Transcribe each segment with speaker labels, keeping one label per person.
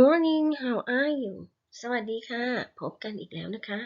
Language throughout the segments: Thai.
Speaker 1: morning how are you สวัสดีค่ะ พบกันอีกแล้วนะคะ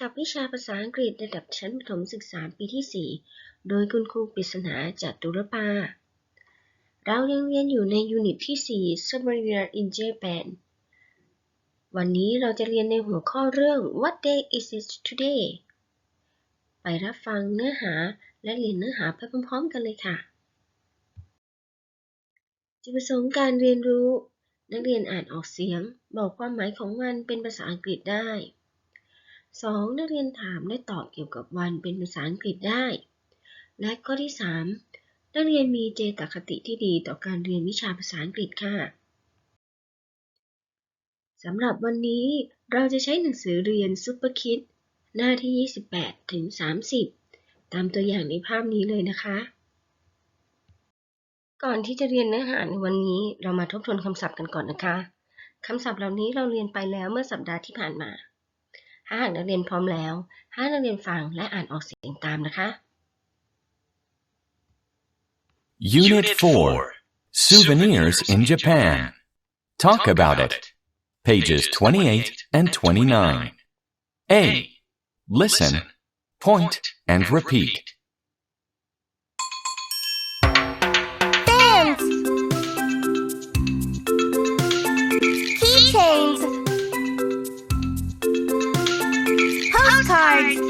Speaker 1: กับวิชาภาษาอังกฤษระดับชั้นประถมศึกษาปีที่ 4 โดยคุณครูปริศนาจากดุรปา เรายังเรียนอยู่ในยูนิตที่ 4 Summer in Japan วันนี้เราจะเรียนในหัวข้อเรื่อง What day is it today ไปรับฟังเนื้อหาและเรียนเนื้อหาไปพร้อมๆกันเลยค่ะจุดประสงค์การเรียนรู้ นักเรียนอ่านออกเสียง บอกความหมายของวันเป็นภาษาอังกฤษได้ 2. นักเรียนถามและตอบเกี่ยวกับวันเป็นภาษาอังกฤษได้ และข้อที่ 3. นักเรียนมีเจตคติที่ดีต่อการเรียนวิชาภาษาอังกฤษค่ะสำหรับวันนี้เราจะใช้หนังสือเรียน Super Kid หน้าที่ 28 ถึง 30 ตามตัวอย่างในภาพนี้เลยนะคะ ก่อนที่จะเรียนเนื้อหาในวันนี้เรามาทบทวนคำศัพท์กันก่อนนะคะ คำศัพท์เหล่านี้เราเรียนไปแล้วเมื่อสัปดาห์ที่ผ่านมาถ้าหากนักเรียนพร้อมแล้วให้นักเรียนฟังและอ่านออกเสียงตามนะคะ
Speaker 2: Unit 4 Souvenirs in Japan. Talk about it. Pages 28 and 29. A. Listen, point, and repeat.
Speaker 3: Postcards.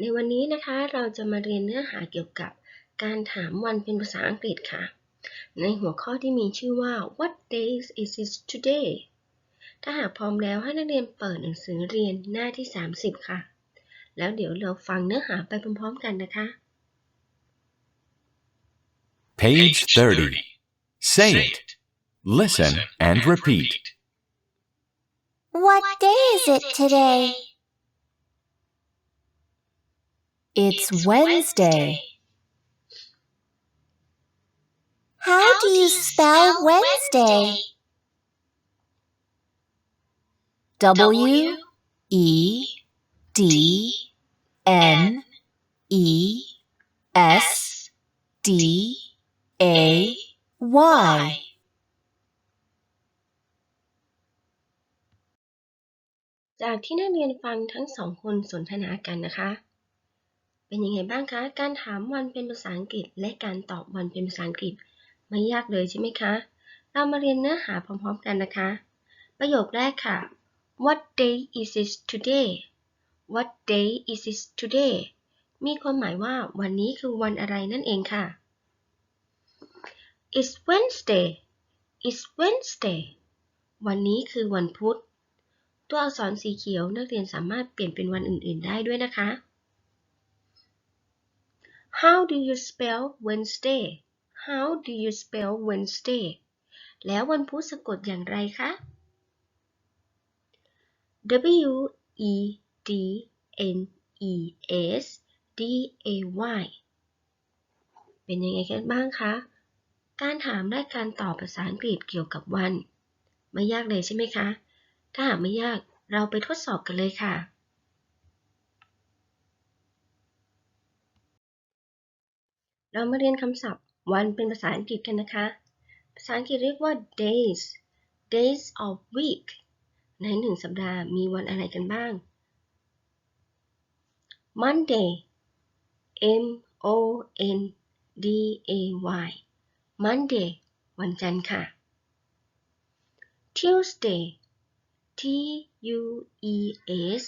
Speaker 1: ในวันนี้นะคะเราจะมาเรียนเนื้อหาเกี่ยวกับการถามวันเป็นภาษาอังกฤษค่ะ ในหัวข้อที่มีชื่อว่า What days is it today ถ้าหากพร้อมแล้วให้นักเรียนเปิดหนังสือเรียนหน้าที่ 30 ค่ะ แล้วเดี๋ยวเราฟังเนื้อหาไปพร้อมๆกันนะคะ
Speaker 2: Page 30. Say it. Listen and repeat.
Speaker 3: What day is it today?
Speaker 4: It's Wednesday.
Speaker 3: How do you spell Wednesday?
Speaker 4: W E D N E S D A Y.
Speaker 1: จากที่นักเรียนฟังทั้งสองคนสนทนากันนะคะ เป็นยังไงบ้างคะ การถามวันเป็นภาษาอังกฤษ และการตอบวันเป็นภาษาอังกฤษ ไม่ยากเลยใช่ไหมคะ เรามาเรียนเนื้อหาพร้อมๆกันนะคะ ประโยคแรกค่ะ What day is it today What day is it today มีความหมายว่าวันนี้คือวันอะไรนั่นเองค่ะ It's Wednesday It's Wednesday วันนี้คือวันพุธ ตัวอักษรสีเขียวนักเรียนสามารถเปลี่ยนเป็นวันอื่น ๆ ได้ด้วยนะคะ How do you spell Wednesday How do you spell Wednesday แล้ววันพุธสะกดอย่างไรคะ W E D N E S D A Y เป็นยังไงกันบ้างคะ การถามและการตอบภาษาอังกฤษเกี่ยวกับวัน ไม่ยากเลยใช่ไหมคะ ถ้าหากไม่ยากเราไปทดสอบกันเลยค่ะ เรามาเรียนคำศัพท์วันเป็นภาษาอังกฤษกันนะคะ ภาษาอังกฤษเรียกว่า days days of week ในหนึ่งสัปดาห์มีวันอะไรกันบ้าง Monday M O N D A Y Monday วันจันทร์ค่ะ Tuesday T U E S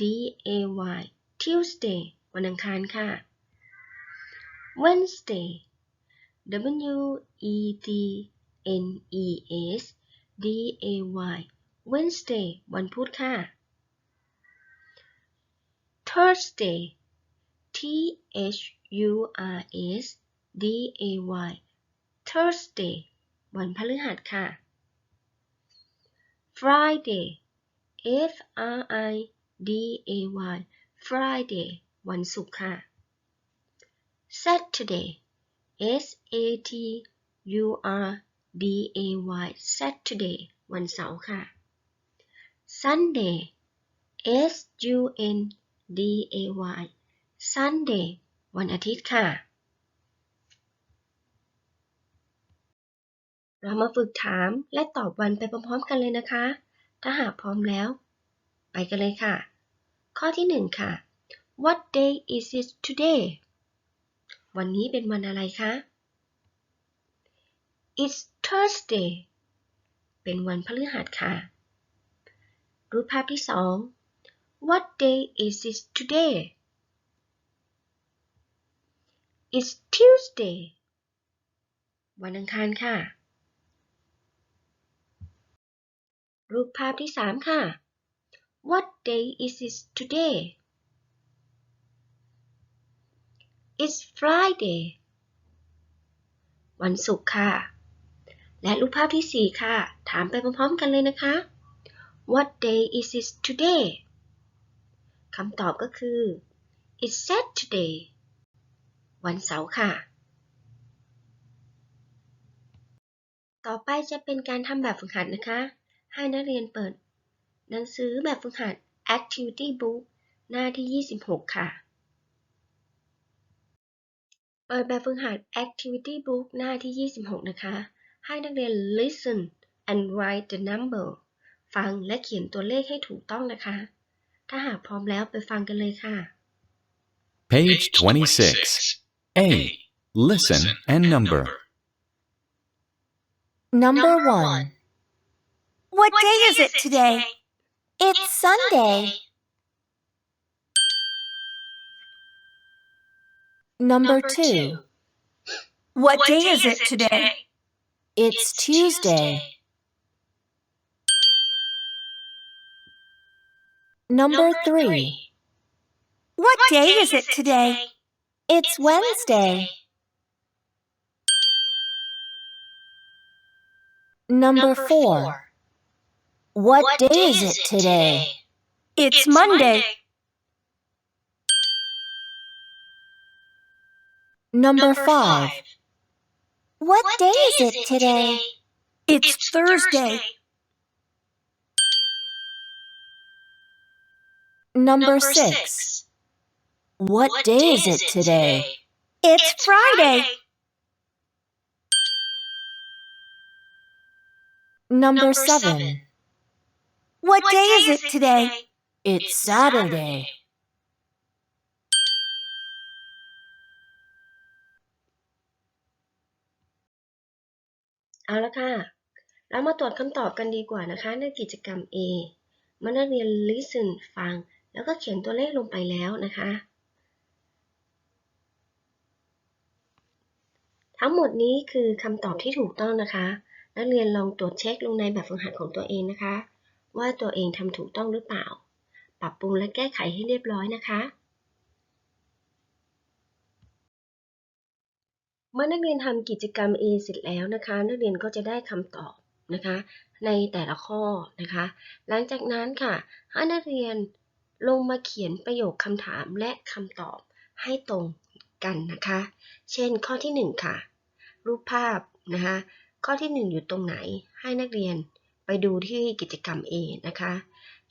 Speaker 1: D A Y Tuesday วันอังคารค่ะ Wednesday W E D N E S D A Y Wednesday วันพุธค่ะ Thursday T H U R S D A Y Thursday วันพฤหัสค่ะ Friday F R I D A Y Friday วันศุกร์ค่ะ Saturday S A T U R D A Y Saturday วันเสาร์ค่ะ Sunday S U N D A Y Sunday วันอาทิตย์ค่ะ เรามาฝึกถามและตอบวันไปพร้อมๆกันเลยนะคะ ถ้าหากพร้อมแล้ว ไปกันเลยค่ะ ข้อที่หนึ่งค่ะ What day is it today วันนี้เป็นวันอะไรคะ It's Thursday เป็นวันพฤหัสค่ะ รูปภาพที่สอง What day is it today It's Tuesday วันอังคารค่ะ รูปภาพที่สามค่ะ What day is it today It's Friday วันศุกร์ค่ะ และรูปภาพที่สี่ค่ะ ถามไปพร้อมๆกันเลยนะคะ What day is it today คำตอบก็คือ It's Saturday วันเสาร์ค่ะ ต่อไปจะเป็นการทำแบบฝึกหัดนะคะ ให้นักเรียนเปิด หนังสือแบบฝึกหัด Activity Book หน้าที่ 26 ค่ะ เปิดแบบฝึกหัด Activity Book หน้าที่ 26 นะคะ ให้นักเรียน listen and write the number ฟังและเขียนตัวเลขให้ถูกต้องนะคะ ถ้าหากพร้อมแล้วไปฟังกันเลยค่ะ
Speaker 2: Page 26. A. Listen and number.
Speaker 4: Number one.
Speaker 3: What day is it today? It's Sunday.
Speaker 4: Number two.
Speaker 3: What day is it today?
Speaker 4: It's Tuesday. Number three.
Speaker 3: What day is it today? It's Wednesday.
Speaker 4: Number four. What day is it today?
Speaker 3: It's Monday.
Speaker 4: Number five.
Speaker 3: What day is it today? It's Thursday.
Speaker 4: Number six. What day is it today?
Speaker 3: It's Friday.
Speaker 4: Number seven.
Speaker 3: What day is it today?
Speaker 4: It's Saturday.
Speaker 1: เอาละค่ะ เรามาตรวจคำตอบกันดีกว่านะคะ ในกิจกรรม A เมื่อนักเรียน listen ฟัง แล้วก็เขียนตัวเลขลงไปแล้วนะคะ ทั้งหมดนี้คือคำตอบที่ถูกต้องนะคะ นักเรียนลองตรวจเช็คลงในแบบฝึกหัดของตัวเองนะคะ ว่าตัวเองทำถูกต้องหรือเปล่า ปรับปรุงและแก้ไขให้เรียบร้อยนะคะ เมื่อนักเรียนทำกิจกรรม A เสร็จแล้วนะคะ นักเรียนก็จะได้คำตอบนะคะ ในแต่ละข้อนะคะ หลังจากนั้นค่ะให้นักเรียนลงมาเขียนประโยคคำถามและคำตอบให้ตรงกันนะคะ เช่นข้อที่ 1 ค่ะ รูปภาพนะคะ ข้อที่ 1 อยู่ตรงไหน ให้นักเรียนไปดูที่กิจกรรม A นะคะ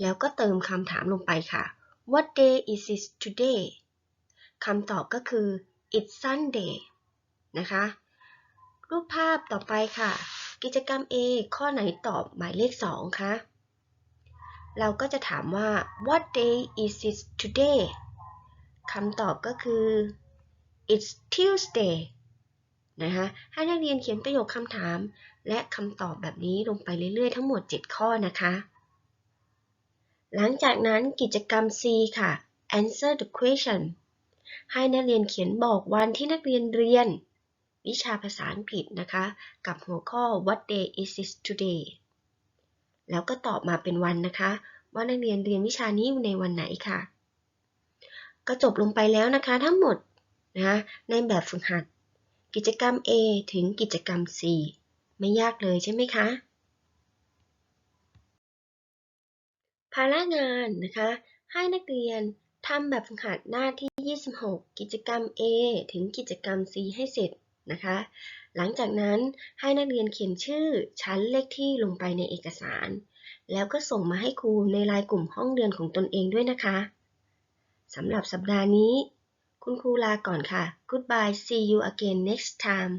Speaker 1: แล้วก็เติมคำถามลงไปค่ะ What day is it today คำตอบก็คือ It's Sunday นะคะ รูปภาพต่อไปค่ะ กิจกรรม A ข้อไหนตอบหมายเลข 2 คะ เราก็จะถามว่า What day is it today คำตอบก็คือ It's Tuesday นะคะให้นักเรียนเขียนประโยคคำถาม และคำตอบแบบนี้ลงไปเรื่อยๆ ทั้งหมด 7 ข้อนะคะ หลังจากนั้นกิจกรรม C ค่ะ Answer the question ให้นักเรียนเขียนบอกวันที่นักเรียนเรียน วิชาภาษาอังกฤษนะคะ กับหัวข้อ What day is it today แล้วก็ตอบมาเป็นวันนะคะ ว่านักเรียนเรียนวิชานี้อยู่ในวันไหนค่ะ ก็จบลงไปแล้วนะคะทั้งหมดนะคะในแบบฝึกหัด กิจกรรม A ถึงกิจกรรม C ไม่ยากเลยใช่ไหมคะภาระงานนะคะ ให้นักเรียนทำแบบฝึกหัดหน้าที่ 26 กิจกรรม A ถึงกิจกรรม C ให้เสร็จ นะคะ หลังจากนั้นให้นักเรียนเขียนชื่อชั้นเลขที่ลงไปในเอกสาร แล้วก็ส่งมาให้ครูในไลน์กลุ่มห้องเรียนของตนเองด้วยนะคะสำหรับสัปดาห์นี้ คุณครูลาก่อนค่ะ Goodbye see you again next time